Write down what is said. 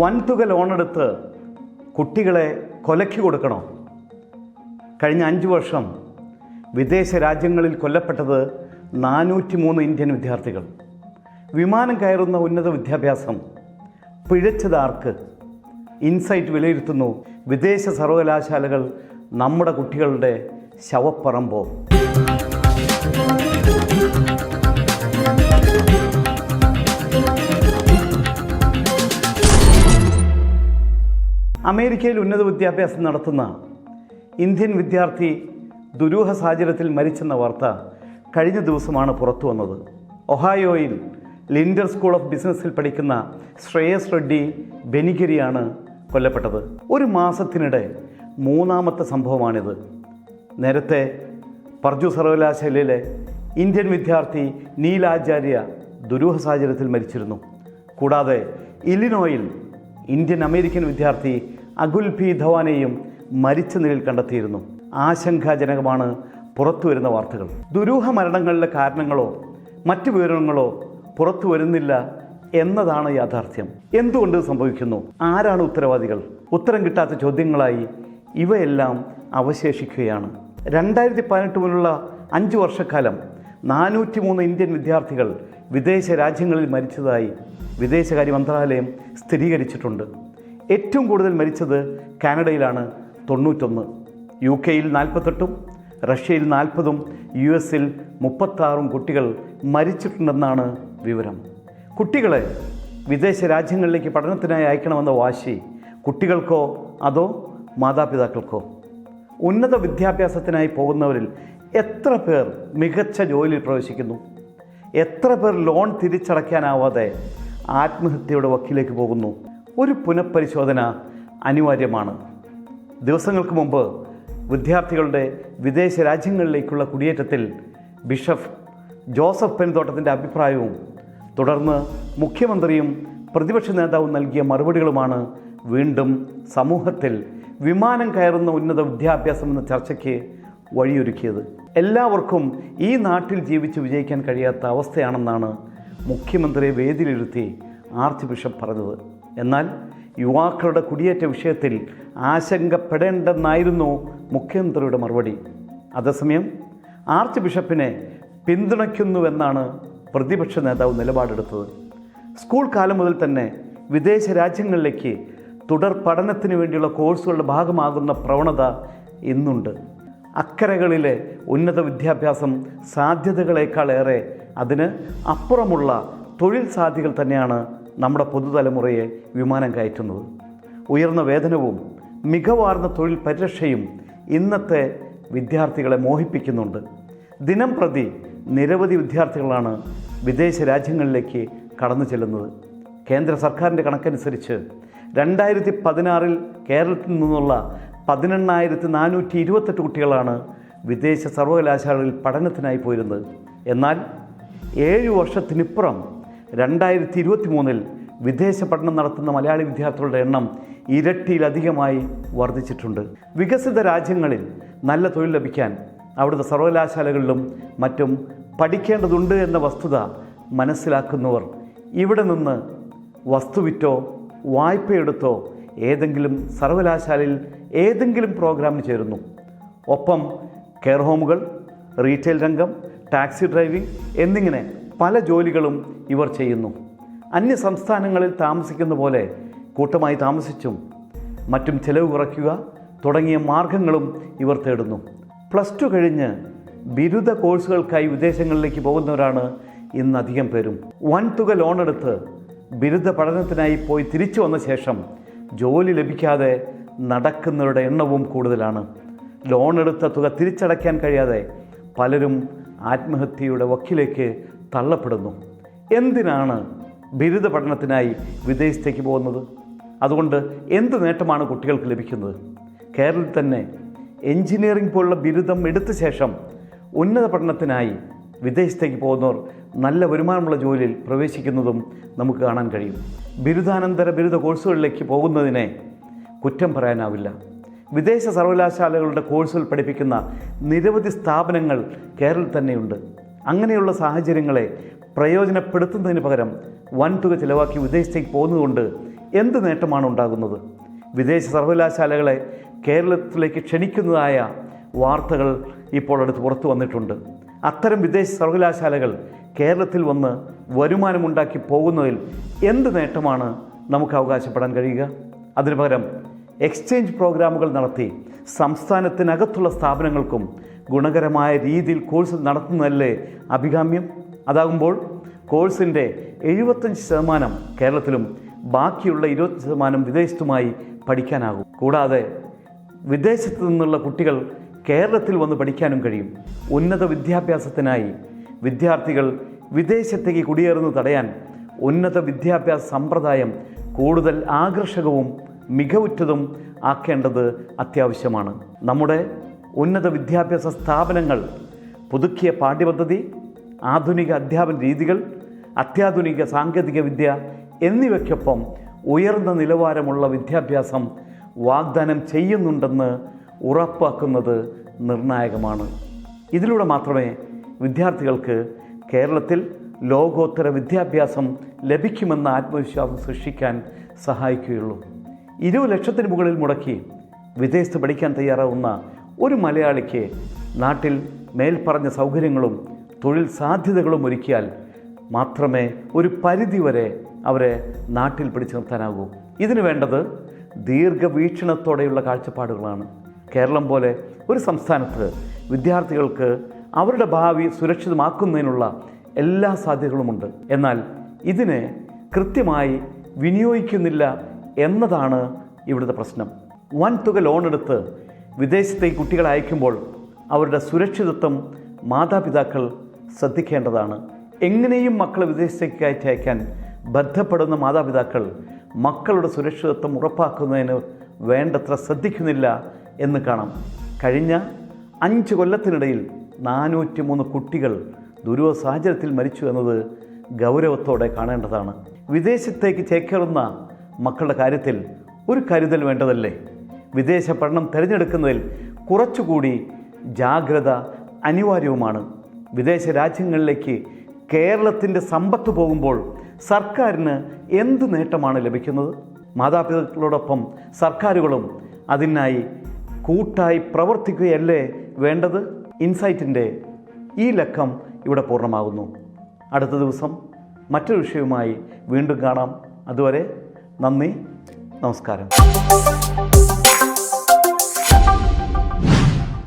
വൻതുക ലോണെടുത്ത് കുട്ടികളെ കൊലയ്ക്ക് കൊടുക്കണോ? കഴിഞ്ഞ അഞ്ച് വർഷം വിദേശ രാജ്യങ്ങളിൽ കൊല്ലപ്പെട്ടത് നാനൂറ്റി മൂന്ന് ഇന്ത്യൻ വിദ്യാർത്ഥികൾ. വിമാനം കയറുന്ന ഉന്നത വിദ്യാഭ്യാസം പിഴച്ചത് ആർക്ക് ഇൻസൈറ്റ് വിലയിരുത്തുന്നു വിദേശ സർവകലാശാലകൾ നമ്മുടെ കുട്ടികളുടെ ശവപ്പറമ്പോ. അമേരിക്കയിൽ ഉന്നത വിദ്യാഭ്യാസം നടത്തുന്ന ഇന്ത്യൻ വിദ്യാർത്ഥി ദുരൂഹ സാഹചര്യത്തിൽ മരിച്ചെന്ന വാർത്ത കഴിഞ്ഞ ദിവസമാണ് പുറത്തു വന്നത്. ഒഹായോയിൽ ലിൻഡർ സ്കൂൾ ഓഫ് ബിസിനസ്സിൽ പഠിക്കുന്ന ശ്രേയസ് റെഡ്ഡി ബെനിഗിരിയാണ് കൊല്ലപ്പെട്ടത്. ഒരു മാസത്തിനിടെ മൂന്നാമത്തെ സംഭവമാണിത്. നേരത്തെ പർജു സർവകലാശാലയിലെ ഇന്ത്യൻ വിദ്യാർത്ഥി നീലാചാര്യ ദുരൂഹ സാഹചര്യത്തിൽ മരിച്ചിരുന്നു. കൂടാതെ ഇലിനോയിൽ ഇന്ത്യൻ അമേരിക്കൻ വിദ്യാർത്ഥി അകുൽ പി ധവാനെയും മരിച്ച നിലയിൽ കണ്ടെത്തിയിരുന്നു. ആശങ്കാജനകമാണ് പുറത്തു വരുന്ന വാർത്തകൾ. ദുരൂഹ മരണങ്ങളുടെ കാരണങ്ങളോ മറ്റു വിവരങ്ങളോ പുറത്തു വരുന്നില്ല എന്നതാണ് യാഥാർത്ഥ്യം. എന്തുകൊണ്ട് സംഭവിക്കുന്നു? ആരാണ് ഉത്തരവാദികൾ? ഉത്തരം കിട്ടാത്ത ചോദ്യങ്ങളായി ഇവയെല്ലാം അവശേഷിക്കുകയാണ്. രണ്ടായിരത്തി പതിനെട്ട് മുതലുള്ള അഞ്ച് വർഷക്കാലം നാനൂറ്റി മൂന്ന് ഇന്ത്യൻ വിദ്യാർത്ഥികൾ വിദേശ രാജ്യങ്ങളിൽ മരിച്ചതായി വിദേശകാര്യ മന്ത്രാലയം സ്ഥിരീകരിച്ചിട്ടുണ്ട്. ഏറ്റവും കൂടുതൽ മരിച്ചത് കാനഡയിലാണ് തൊണ്ണൂറ്റൊന്ന്. യു കെയിൽ നാൽപ്പത്തെട്ടും റഷ്യയിൽ നാൽപ്പതും യു എസിൽ മുപ്പത്താറും കുട്ടികൾ മരിച്ചിട്ടുണ്ടെന്നാണ് വിവരം. കുട്ടികളെ വിദേശ രാജ്യങ്ങളിലേക്ക് പഠനത്തിനായി അയക്കണമെന്ന വാശി കുട്ടികൾക്കോ അതോ മാതാപിതാക്കൾക്കോ? ഉന്നത വിദ്യാഭ്യാസത്തിനായി പോകുന്നവരിൽ എത്ര പേർ മികച്ച ജോലിയിൽ പ്രവേശിക്കുന്നു? എത്ര പേർ ലോൺ തിരിച്ചടയ്ക്കാനാവാതെ ആത്മഹത്യയുടെ വക്കിലേക്ക് പോകുന്നു? ഒരു പുനഃപരിശോധന അനിവാര്യമാണ്. ദിവസങ്ങൾക്ക് മുമ്പ് വിദ്യാർത്ഥികളുടെ വിദേശ രാജ്യങ്ങളിലേക്കുള്ള കുടിയേറ്റത്തിൽ ബിഷപ്പ് ജോസഫ് പെൻതോട്ടത്തിന്റെ അഭിപ്രായവും തുടർന്ന് മുഖ്യമന്ത്രിയും പ്രതിപക്ഷ നേതാവും നൽകിയ മറുപടികളുമാണ് വീണ്ടും സമൂഹത്തിൽ വിമാനം കയറുന്ന ഉന്നത വിദ്യാഭ്യാസം എന്ന ചർച്ചയ്ക്ക് വഴിയൊരുക്കിയത്. എല്ലാവർക്കും ഈ നാട്ടിൽ ജീവിച്ച് വിജയിക്കാൻ കഴിയാത്ത അവസ്ഥയാണെന്നാണ് മുഖ്യമന്ത്രിയെ വേദിയിലിരുത്തി ആർച്ച് ബിഷപ്പ് പറഞ്ഞത്. എന്നാൽ യുവാക്കളുടെ കുടിയേറ്റ വിഷയത്തിൽ ആശങ്കപ്പെടേണ്ടെന്നായിരുന്നു മുഖ്യമന്ത്രിയുടെ മറുപടി. അതേസമയം ആർച്ച് ബിഷപ്പിനെ പിന്തുണയ്ക്കുന്നുവെന്നാണ് പ്രതിപക്ഷ നേതാവ് നിലപാടെടുത്തത്. സ്കൂൾ കാലം മുതൽ തന്നെ വിദേശ രാജ്യങ്ങളിലേക്ക് തുടർ പഠനത്തിന് വേണ്ടിയുള്ള കോഴ്സുകളുടെ ഭാഗമാകുന്ന പ്രവണത ഇന്നുണ്ട്. അക്കരകളിലെ ഉന്നത വിദ്യാഭ്യാസം സാധ്യതകളേക്കാളേറെ അതിന് അപ്പുറമുള്ള തൊഴിൽ സാധ്യതകൾ തന്നെയാണ് നമ്മുടെ പുതുതലമുറയെ വിമാനം കയറ്റുന്നത്. ഉയർന്ന വേതനവും മികവാർന്ന തൊഴിൽ പരിരക്ഷയും ഇന്നത്തെ വിദ്യാർത്ഥികളെ മോഹിപ്പിക്കുന്നുണ്ട്. ദിനം പ്രതി നിരവധി വിദ്യാർത്ഥികളാണ് വിദേശ രാജ്യങ്ങളിലേക്ക് കടന്നു ചെല്ലുന്നത്. കേന്ദ്ര സർക്കാരിന്റെ കണക്കനുസരിച്ച് രണ്ടായിരത്തി പതിനാറിൽ കേരളത്തിൽ നിന്നുള്ള പതിനെണ്ണായിരത്തി നാനൂറ്റി ഇരുപത്തെട്ട് കുട്ടികളാണ് വിദേശ സർവകലാശാലകളിൽ പഠനത്തിനായി പോയിരുന്നത്. എന്നാൽ ഏഴ് വർഷത്തിനിപ്പുറം രണ്ടായിരത്തി ഇരുപത്തി മൂന്നിൽ വിദേശ പഠനം നടത്തുന്ന മലയാളി വിദ്യാർത്ഥികളുടെ എണ്ണം ഇരട്ടിയിലധികമായി വർദ്ധിച്ചിട്ടുണ്ട്. വികസിത രാജ്യങ്ങളിൽ നല്ല തൊഴിൽ ലഭിക്കാൻ അവിടുത്തെ സർവകലാശാലകളിലും മറ്റും പഠിക്കേണ്ടതുണ്ട് എന്ന വസ്തുത മനസ്സിലാക്കുന്നവർ ഇവിടെ നിന്ന് വസ്തുവിറ്റോ വായ്പയെടുത്തോ ഏതെങ്കിലും സർവകലാശാലയിൽ ഏതെങ്കിലും പ്രോഗ്രാമിന് ചേരുന്നു. ഒപ്പം കെയർ ഹോമുകൾ റീറ്റെയിൽ രംഗം ടാക്സി ഡ്രൈവിംഗ് എന്നിങ്ങനെ പല ജോലികളും ഇവർ ചെയ്യുന്നു. അന്യ സംസ്ഥാനങ്ങളിൽ താമസിക്കുന്ന പോലെ കൂട്ടമായി താമസിച്ചും മറ്റും ചെലവ് കുറയ്ക്കുക തുടങ്ങിയ മാർഗങ്ങളും ഇവർ തേടുന്നു. പ്ലസ് ടു കഴിഞ്ഞ് ബിരുദ കോഴ്സുകൾക്കായി വിദേശങ്ങളിലേക്ക് പോകുന്നവരാണ് ഇന്ന് അധികം പേരും. വൻതുക ലോണെടുത്ത് ബിരുദ പഠനത്തിനായി പോയി തിരിച്ചു വന്ന ശേഷം ജോലി ലഭിക്കാതെ നടക്കുന്നവരുടെ എണ്ണവും കൂടുതലാണ്. ലോൺ എടുത്ത തുക തിരിച്ചടയ്ക്കാൻ കഴിയാതെ പലരും ആത്മഹത്യയുടെ വക്കിലേക്ക് തള്ളപ്പെടുന്നു. എന്തിനാണ് ബിരുദ പഠനത്തിനായി വിദേശത്തേക്ക് പോകുന്നത്? അതുകൊണ്ട് എന്ത് നേട്ടമാണ് കുട്ടികൾക്ക് ലഭിക്കുന്നത്? കേരളത്തിൽ തന്നെ എഞ്ചിനീയറിംഗ് പോലുള്ള ബിരുദം എടുത്ത ശേഷം ഉന്നത പഠനത്തിനായി വിദേശത്തേക്ക് പോകുന്നവർ നല്ല വരുമാനമുള്ള ജോലിയിൽ പ്രവേശിക്കുന്നതും നമുക്ക് കാണാൻ കഴിയും. ബിരുദാനന്തര ബിരുദ കോഴ്സുകളിലേക്ക് പോകുന്നതിനെ കുറ്റം പറയാനാവില്ല. വിദേശ സർവകലാശാലകളുടെ കോഴ്സുകൾ പഠിപ്പിക്കുന്ന നിരവധി സ്ഥാപനങ്ങൾ കേരളത്തിൽ തന്നെയുണ്ട്. അങ്ങനെയുള്ള സാഹചര്യങ്ങളെ പ്രയോജനപ്പെടുത്തുന്നതിന് പകരം വൻതുക ചിലവാക്കി വിദേശത്തേക്ക് പോകുന്നതുകൊണ്ട് എന്ത് നേട്ടമാണ് ഉണ്ടാകുന്നത്? വിദേശ സർവകലാശാലകളെ കേരളത്തിലേക്ക് ക്ഷണിക്കുന്നതായ വാർത്തകൾ ഇപ്പോൾ അടുത്ത് പുറത്തു വന്നിട്ടുണ്ട്. അത്തരം വിദേശ സർവകലാശാലകൾ കേരളത്തിൽ വന്ന് വരുമാനമുണ്ടാക്കി പോകുന്നതിൽ എന്ത് നേട്ടമാണ് നമുക്ക് അവകാശപ്പെടാൻ കഴിയുക? അതിനു പകരം എക്സ്ചേഞ്ച് പ്രോഗ്രാമുകൾ നടത്തി സംസ്ഥാനത്തിനകത്തുള്ള സ്ഥാപനങ്ങൾക്കും ഗുണകരമായ രീതിയിൽ കോഴ്സ് നടത്തുന്നതല്ലേ അഭികാമ്യം? അതാകുമ്പോൾ കോഴ്സിന്റെ എഴുപത്തഞ്ച് ശതമാനം കേരളത്തിലും ബാക്കിയുള്ള ഇരുപത്തി ശതമാനം വിദേശത്തുമായി പഠിക്കാനാകും. കൂടാതെ വിദേശത്തു നിന്നുള്ള കുട്ടികൾ കേരളത്തിൽ വന്ന് പഠിക്കാനും കഴിയും. ഉന്നത വിദ്യാഭ്യാസത്തിനായി വിദ്യാർത്ഥികൾ വിദേശത്തേക്ക് കുടിയേറുന്നത് തടയാൻ ഉന്നത വിദ്യാഭ്യാസ സമ്പ്രദായം കൂടുതൽ ആകർഷകവും മികവുറ്റതും ആക്കേണ്ടത് അത്യാവശ്യമാണ്. നമ്മുടെ ഉന്നത വിദ്യാഭ്യാസ സ്ഥാപനങ്ങൾ പുതുക്കിയ പാഠ്യപദ്ധതി ആധുനിക അധ്യാപന രീതികൾ അത്യാധുനിക സാങ്കേതിക വിദ്യ എന്നിവയ്ക്കൊപ്പം ഉയർന്ന നിലവാരമുള്ള വിദ്യാഭ്യാസം വാഗ്ദാനം ചെയ്യുന്നുണ്ടെന്ന് ഉറപ്പാക്കുന്നത് നിർണായകമാണ്. ഇതിലൂടെ മാത്രമേ വിദ്യാർത്ഥികൾക്ക് കേരളത്തിൽ ലോകോത്തര വിദ്യാഭ്യാസം ലഭിക്കുമെന്ന ആത്മവിശ്വാസം സൃഷ്ടിക്കാൻ സഹായിക്കുകയുള്ളൂ. ഇരുപത് ലക്ഷത്തിന് മുകളിൽ മുടക്കി വിദേശത്ത് പഠിക്കാൻ തയ്യാറാവുന്ന ഒരു മലയാളിക്ക് നാട്ടിൽ മേൽപ്പറഞ്ഞ സൗകര്യങ്ങളും തൊഴിൽ സാധ്യതകളും ഒരുക്കിയാൽ മാത്രമേ ഒരു പരിധിവരെ അവരെ നാട്ടിൽ പിടിച്ചു നിർത്താനാകൂ. ഇതിനു വേണ്ടത് ദീർഘവീക്ഷണത്തോടെയുള്ള കാഴ്ചപ്പാടുകളാണ്. കേരളം പോലെ ഒരു സംസ്ഥാനത്ത് വിദ്യാർത്ഥികൾക്ക് അവരുടെ ഭാവി സുരക്ഷിതമാക്കുന്നതിനുള്ള എല്ലാ സാധ്യതകളുമുണ്ട്. എന്നാൽ ഇതിനെ കൃത്യമായി വിനിയോഗിക്കുന്നില്ല എന്നതാണ് ഇവിടുത്തെ പ്രശ്നം. വൻ തുക ലോൺ എടുത്ത് വിദേശത്തേക്ക് കുട്ടികളെ അയക്കുമ്പോൾ അവരുടെ സുരക്ഷിതത്വം മാതാപിതാക്കൾ ശ്രദ്ധിക്കേണ്ടതാണ്. എങ്ങനെയും മക്കളെ വിദേശത്തേക്ക് കയറ്റി അയക്കാൻ ബന്ധപ്പെടുന്ന മാതാപിതാക്കൾ മക്കളുടെ സുരക്ഷിതത്വം ഉറപ്പാക്കുന്നതിന് വേണ്ടത്ര ശ്രദ്ധിക്കുന്നില്ല എന്ന് കാണാം. കഴിഞ്ഞ അഞ്ച് കൊല്ലത്തിനിടയിൽ നാനൂറ്റി മൂന്ന് കുട്ടികൾ ദുരൂഹ സാഹചര്യത്തിൽ മരിച്ചു എന്നത് ഗൗരവത്തോടെ കാണേണ്ടതാണ്. വിദേശത്തേക്ക് ചേക്കേറുന്ന മക്കളുടെ കാര്യത്തിൽ ഒരു കരുതൽ വേണ്ടതല്ലേ? വിദേശ പഠനം തിരഞ്ഞെടുക്കുന്നതിൽ കുറച്ചുകൂടി ജാഗ്രത അനിവാര്യവുമാണ്. വിദേശ രാജ്യങ്ങളിലേക്ക് കേരളത്തിന്റെ സമ്പത്ത് പോകുമ്പോൾ സർക്കാരിന് എന്ത് നേട്ടമാണ് ലഭിക്കുന്നത്? മാതാപിതാക്കളോടൊപ്പം സർക്കാരുകളും അതിനായി കൂട്ടായി പ്രവർത്തിക്കുകയല്ലേ വേണ്ടത്? ഇൻസൈറ്റിന്റെ ഈ ലക്കം ഇവിടെ പൂർണമാകുന്നു. അടുത്ത ദിവസം മറ്റൊരു വിഷയവുമായി വീണ്ടും കാണാം. അതുവരെ നന്ദി നമസ്കാരം.